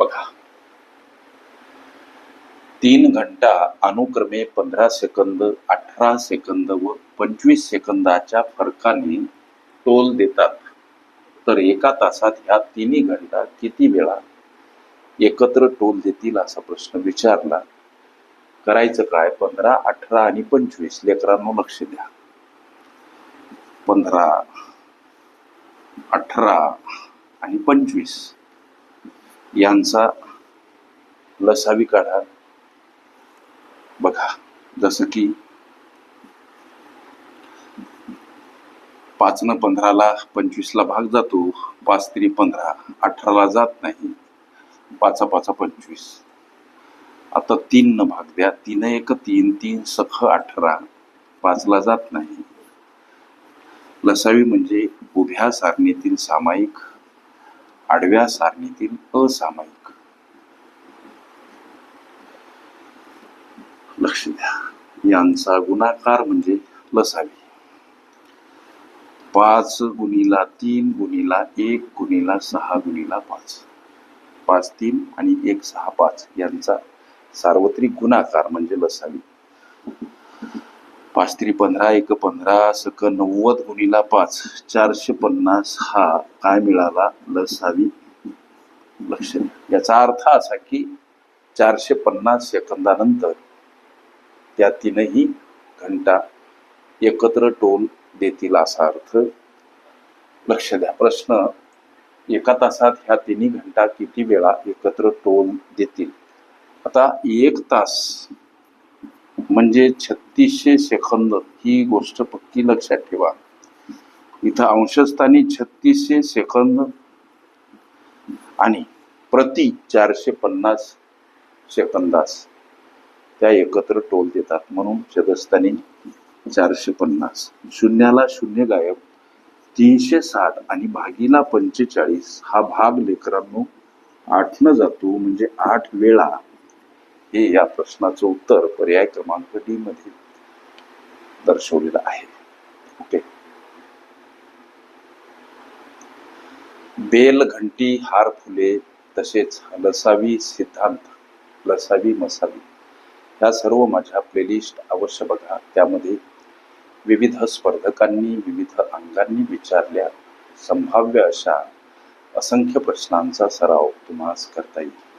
बघा. तीन घंटा अनुक्रमे पंधरा सेकंद अठरा सेकंद व पंचवीस सेकंदाच्या फरकाने टोल देतात. तर एका तासात ह्या तिन्ही घंटा किती वेळा एकत्र टोल देतील असा प्रश्न विचारला? करायचं काय? पंधरा अठरा आणि पंचवीस. लेकरांनो लक्ष द्या. पंधरा अठरा आणि पंचवीस. यांचा लसावी काढा. बघा जसं की पाचनं पंधराला पंचवीसला भाग जातो पाच तरी पंधरा अठराला जात नाही पाचा पाचा पंचवीस. आता तीन न भाग द्या तीन एक तीन तीन सख अठरा पाचला जात नाही. लसावी म्हणजे उभ्या सारणीतील सामायिक आडव्या सारणीतील असामायिक. लक्ष द्या. यांचा गुणाकार म्हणजे लसावी. पाच गुणीला तीन गुणीला एक गुणीला सहा गुणीला पाच. पाच तीन आणि एक सहा पाच यांचा सार्वत्रिक गुणाकार म्हणजे लसावी. पाच त्रि पंधरा एक पंधरा सक नव्वद गुणीला पाच चारशे पन्नास हा काय मिळाला? लसावी लक्ष द्या. याचा अर्थ असा की चारशे पन्नास सेकंदानंतर त्या तीनही घंटा एकत्र टोल देतील असा अर्थ. लक्ष द्या. प्रश्न एका तासात ह्या तिन्ही घंटा किती वेळा एकत्र टोल देतील? आता एक तास म्हणजे छत्तीसशे सेकंद ही गोष्ट पक्की लक्षात ठेवा. इथं अंशस्थानी छत्तीसशे सेकंद आणि प्रति चारशे पन्नास सेकंदास त्या एकत्र टोल देतात. म्हणून शतस्थानी चारशे पन्नास. शून्याला शून्य गायब तीनशे साठ आणि भागीला पंचेचाळीस हा भाग लेकरांनो आठनं जातो. म्हणजे आठ वेळा हे या प्रश्नाचं उत्तर पर्याय क्रमांक डी मध्ये दर्शवलेलं आहे. ओके बेल घंटी हार फुले तसेच लसावी सिद्धांत लसावी मसावी ह्या सर्व माझ्या प्लेलिस्ट अवश्य बघा. त्यामध्ये विविध स्पर्धकांनी विविध अंगांनी विचारल्या. संभाव्य अशा असंख्य प्रश्नांचा सराव तुम्हाला करता येईल.